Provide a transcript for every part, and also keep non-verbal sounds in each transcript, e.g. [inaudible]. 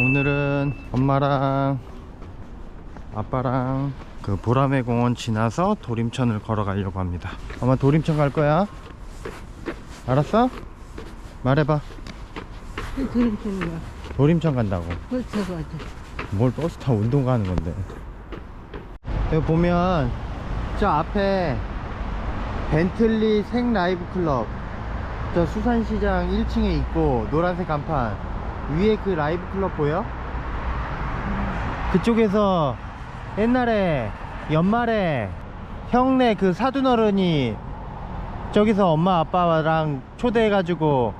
오늘은 엄마랑 아빠랑 그 보라매 공원 지나서 도림천을 걸어가려고 합니다. 엄마 도림천 갈 거야? 알았어? 말해봐. 편이야. 도림천 간다고. 그렇다고 하죠. 뭘 버스 타고 운동 가는 건데. 여기 보면 저 앞에 벤틀리 생 라이브 클럽 저 수산시장 1층에 있고 노란색 간판 위에 그 라이브 클럽 보여? 그쪽에서 옛날에 연말에 형네 그 사돈어른이 저기서 엄마 아빠랑 초대해가지고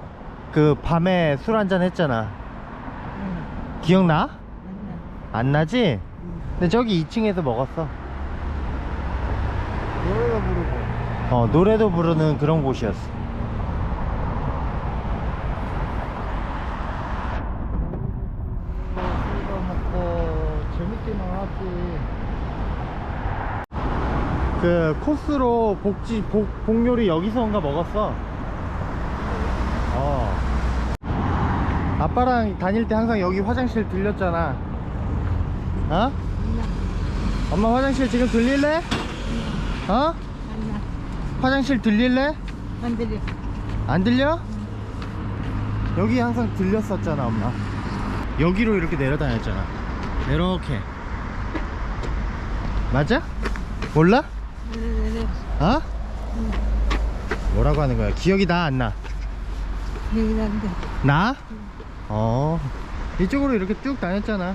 그 밤에 술 한잔 했잖아 기억나? 안 나지? 근데 저기 2층에서 먹었어 노래가 부르고 어 노래도 부르는 그런 곳이었어 술도 먹고 재밌게 나왔지 그 코스로 복지 복, 복요리 여기서인가 먹었어 어 아빠랑 다닐 때 항상 여기 화장실 들렸잖아 어? 엄마 화장실 지금 들릴래? 어? 화장실 들릴래? 안 들려. 안 들려? 여기 항상 들렸었잖아 엄마 여기로 이렇게 내려다녔잖아 이렇게 맞아? 몰라? 네네네. 어? 뭐라고 하는 거야? 기억이 나 안 나? 여기 난데. 나? 어 이쪽으로 이렇게 쭉 다녔잖아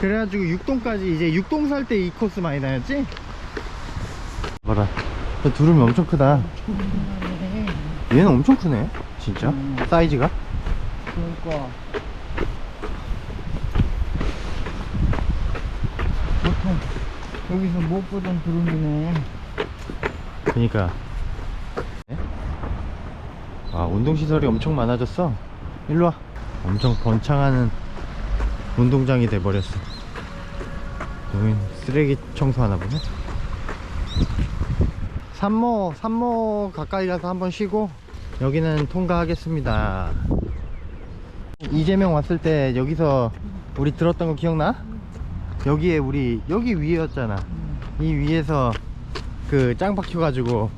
그래가지고 6동까지 이제 6동 살 때 이 코스 많이 다녔지? 봐라 저 두름이 엄청 크다 얘는 엄청 크네 진짜 사이즈가 그러니까 보통 여기서 못 보던 두rum이네 그니까. 아 운동시설이 엄청 많아졌어? 일로와. 엄청 번창하는 운동장이 돼버렸어. 여긴 쓰레기 청소하나 보네. 산모 산모 가까이 가서 한번 쉬고 여기는 통과하겠습니다. 이재명 왔을 때 여기서 우리 들었던 거 기억나? 여기에 우리 여기 위에였잖아. 이 위에서 그 짱 박혀 가지고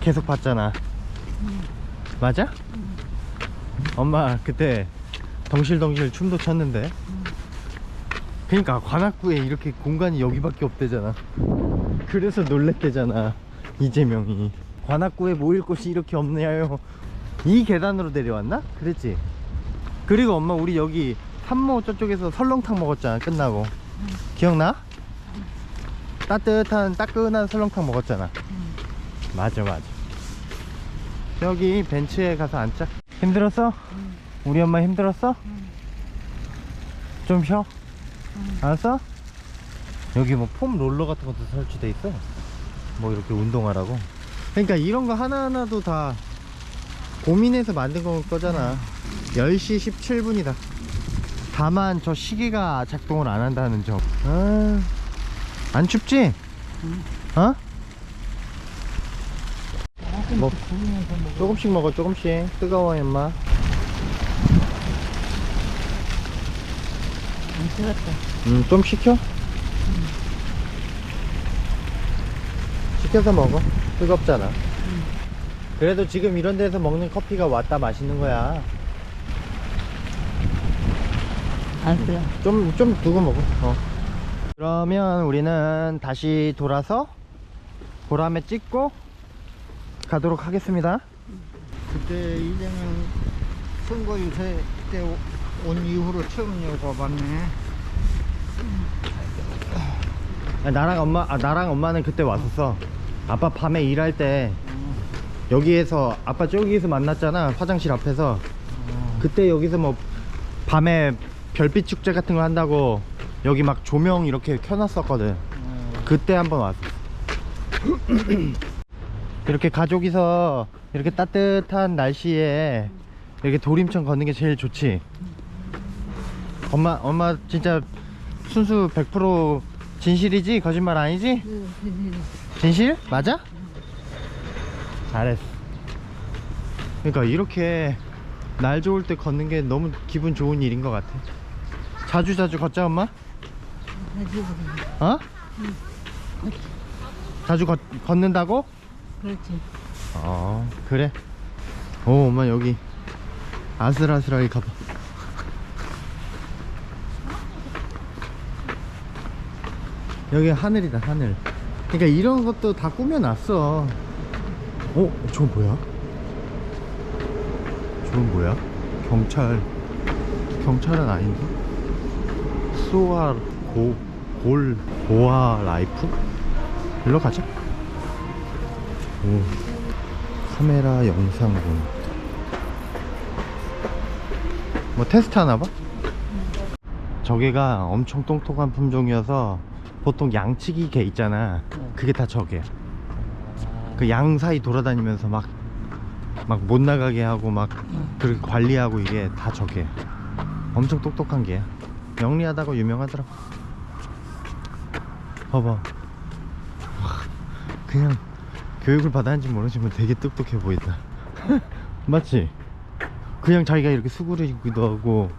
계속 봤잖아. 맞아? 엄마 그때 덩실덩실 춤도 췄는데. 그니까 관악구에 이렇게 공간이 여기밖에 없대잖아. 그래서 놀랬대잖아 이재명이. 관악구에 모일 곳이 이렇게 없네요 이 계단으로 내려왔나? 그랬지. 그리고 엄마 우리 여기 산모 저쪽에서 설렁탕 먹었잖아 끝나고 기억나? 따뜻한 따끈한 설렁탕 먹었잖아 맞아 맞아 여기 벤치에 가서 앉자 힘들었어? 우리 엄마 힘들었어? 좀 쉬어? 알았어? 여기 뭐 폼 롤러 같은 것도 설치돼 있어 뭐 이렇게 운동하라고 그러니까 이런 거 하나하나도 다 고민해서 만든 거- 거잖아 10시 17분이다 다만 저 시계가 작동을 안 한다는 점 아, 안 춥지? 어? 뭐 조금씩 먹어 조금씩 뜨거워 엄마 안 들었다. 음 좀 식혀? 식혀서 먹어 뜨겁잖아 그래도 지금 이런 데서 먹는 커피가 왔다 맛있는 거야 안 들어. 좀, 좀 두고 먹어. 어. 그러면 우리는 다시 돌아서 보람에 찍고 가도록 하겠습니다. 그때 이재명 선거 유세 때 온 이후로 처음 여기 와봤네 아, 나랑 엄마, 아, 나랑 엄마는 그때 왔었어. 아빠 밤에 일할 때 여기에서 아빠 저기에서 만났잖아. 화장실 앞에서. 그때 여기서 뭐 밤에 별빛 축제 같은 거 한다고 여기 막 조명 이렇게 켜놨었거든. 어, 그때 한번 왔어. 이렇게 [clears throat] 가족이서 이렇게 따뜻한 날씨에 이렇게 도림천 걷는 게 제일 좋지. 엄마, 엄마 진짜 순수 100% 진실이지? 거짓말 아니지? 진실? 맞아? 잘했어. 그러니까 이렇게 날 좋을 때 걷는 게 너무 기분 좋은 일인 것 같아. 자주 자주 걷자 엄마? 가지고 어? 자주 걷, 걷는다고? 그렇지. 어 그래 오 엄마 여기 아슬아슬하게 가봐 여기 하늘이다 하늘 그러니까 이런 것도 다 꾸며놨어 어? 저건 뭐야? 저건 뭐야? 경찰 경찰은 아닌가? 수아 고, 골 보아 라이프? 일로 가자. 오. 카메라 영상본 뭐 테스트 하나 봐? 저게가 엄청 똑똑한 품종이어서 보통 양치기 개 있잖아. 그게 다 저게. 그양 사이 돌아다니면서 막 막 못 나가게 하고 막 그렇게 관리하고 이게 다 저게. 엄청 똑똑한 개야 영리하다고 유명하더라고. 봐봐. 와, 그냥 교육을 받았는지 모르지만 되게 똑똑해 보인다. [laughs] 맞지? 그냥 자기가 이렇게 수그리기도 하고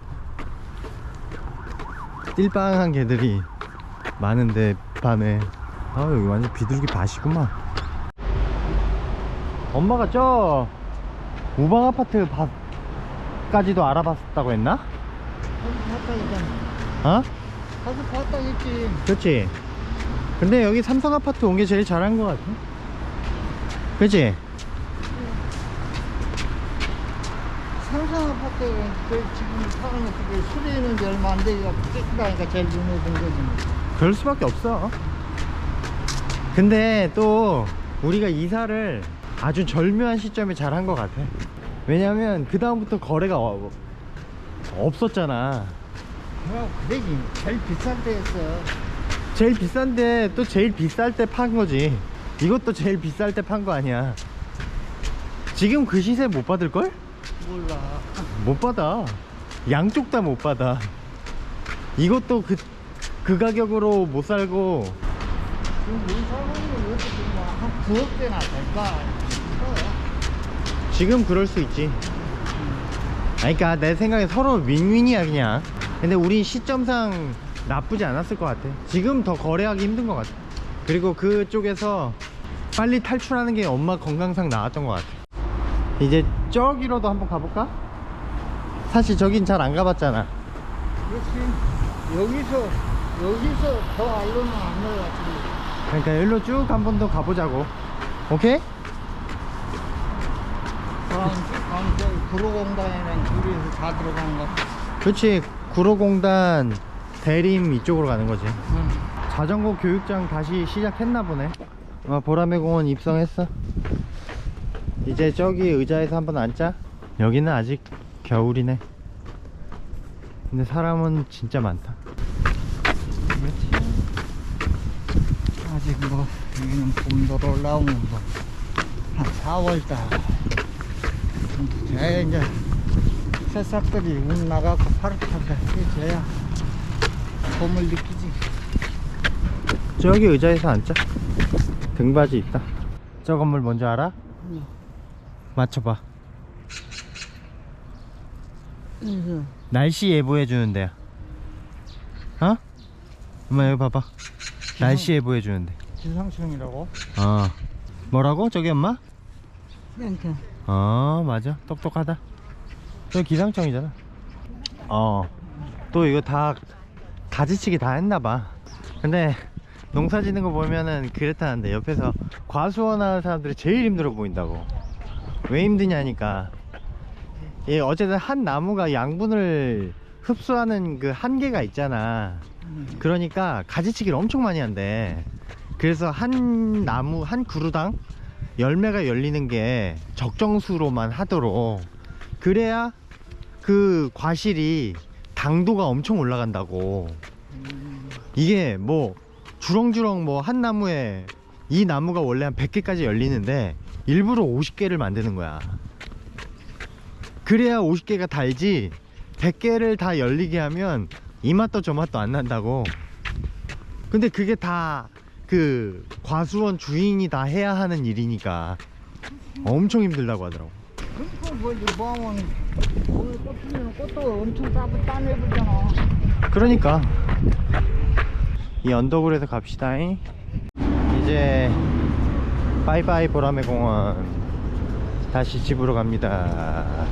띨빵한 개들이 많은데 밤에. 아 여기 완전 비둘기 밭이구만. 엄마가 저 우방 아파트 밭까지도 알아봤다고 했나? 어? 가서 봤다 했지. 그렇지 근데 여기 삼성 아파트 온 게 제일 잘한 것 같아 그치? 삼성 아파트 그 지금 사는 그 수리는 지 얼마 안 되니까 깨끗하니까 제일 눈에 든 거지. 뭐. 그럴 수밖에 없어. 근데 또 우리가 이사를 아주 절묘한 시점에 잘한 것 같아. 왜냐면 그 다음부터 거래가 어- 없었잖아. 뭐 그러지. 제일 비싼 데였어. 제일 비싼데 또 제일 비쌀 때 판 거지. 이것도 제일 비쌀 때 판 거 아니야. 지금 그 시세 못 받을 걸? 몰라. 못 받아. 양쪽 다 못 받아. 이것도 그, 그 가격으로 못 살고 지금 우리 사람이 어떻게 뭐한 9억 대나 될까? 싶어. 지금 그럴 수 있지. 아니, 그러니까 내 생각에 서로 윈윈이야 그냥. 근데 우리 시점상 나쁘지 않았을 것 같아. 지금 더 거래하기 힘든 것 같아. 그리고 그쪽에서 빨리 탈출하는 게 엄마 건강상 나았던 것 같아. 이제 저기로도 한번 가볼까? 사실 저긴 잘 안 가봤잖아. 그렇지. 여기서 여기서 더 알로는 안 내려갔지. 그러니까 여기로 쭉 한 번 더 가보자고. 오케이? 저 구로공단이랑 둘이서 다 들어가는 거. 그렇지. 구로공단 대림 이쪽으로 가는 거지. 응. 자전거 교육장 다시 시작했나 보네. 아, 보라매 공원 입성했어. 이제 저기 의자에서 한번 앉자. 여기는 아직 겨울이네. 근데 사람은 진짜 많다. 아직 뭐 여기는 봄도로 올라오면 뭐한 4월달. 제 이제 새싹들이 운 나가고 파릇파릇 해져야 봄을 느끼지. 저기 의자에서 앉자. 등받이 있다. 저 건물 뭔지 알아? 응. 맞춰봐. 그래서 날씨 예보해 주는 데야. 어? 엄마 여기 봐봐. 날씨 예보해 주는데. 기상청이라고? 어. 뭐라고? 저기 엄마? 어 맞아. 똑똑하다. 저 기상청이잖아. 어또 이거 다 가지치기 다 했나봐. 근데 농사 짓는 거 보면은 그렇다는데 옆에서 과수원하는 사람들이 제일 힘들어 보인다고. 왜 힘드냐니까. 예 어쨌든 한 나무가 양분을 흡수하는 그 한계가 있잖아. 그러니까 가지치기를 엄청 많이 한대. 그래서 한 나무 한 그루당 열매가 열리는 게 적정수로만 하도록. 그래야 그 과실이 당도가 엄청 올라간다고. 이게 뭐 주렁주렁 뭐 한 나무에 이 나무가 원래 한 100개까지 열리는데 일부러 50개를 만드는 거야. 그래야 50개가 달지 100개를 다 열리게 하면 이 맛도 저 맛도 안 난다고. 근데 그게 다 그 과수원 주인이 다 해야 하는 일이니까 엄청 힘들다고 하더라고. 그러니까 뭐 이제 뭐하면 오늘 꽃 피면 꽃도 엄청 따, 따내보잖아. 그러니까. 이 언덕으로 해서 갑시다 이제 바이바이 보라매 공원 다시 집으로 갑니다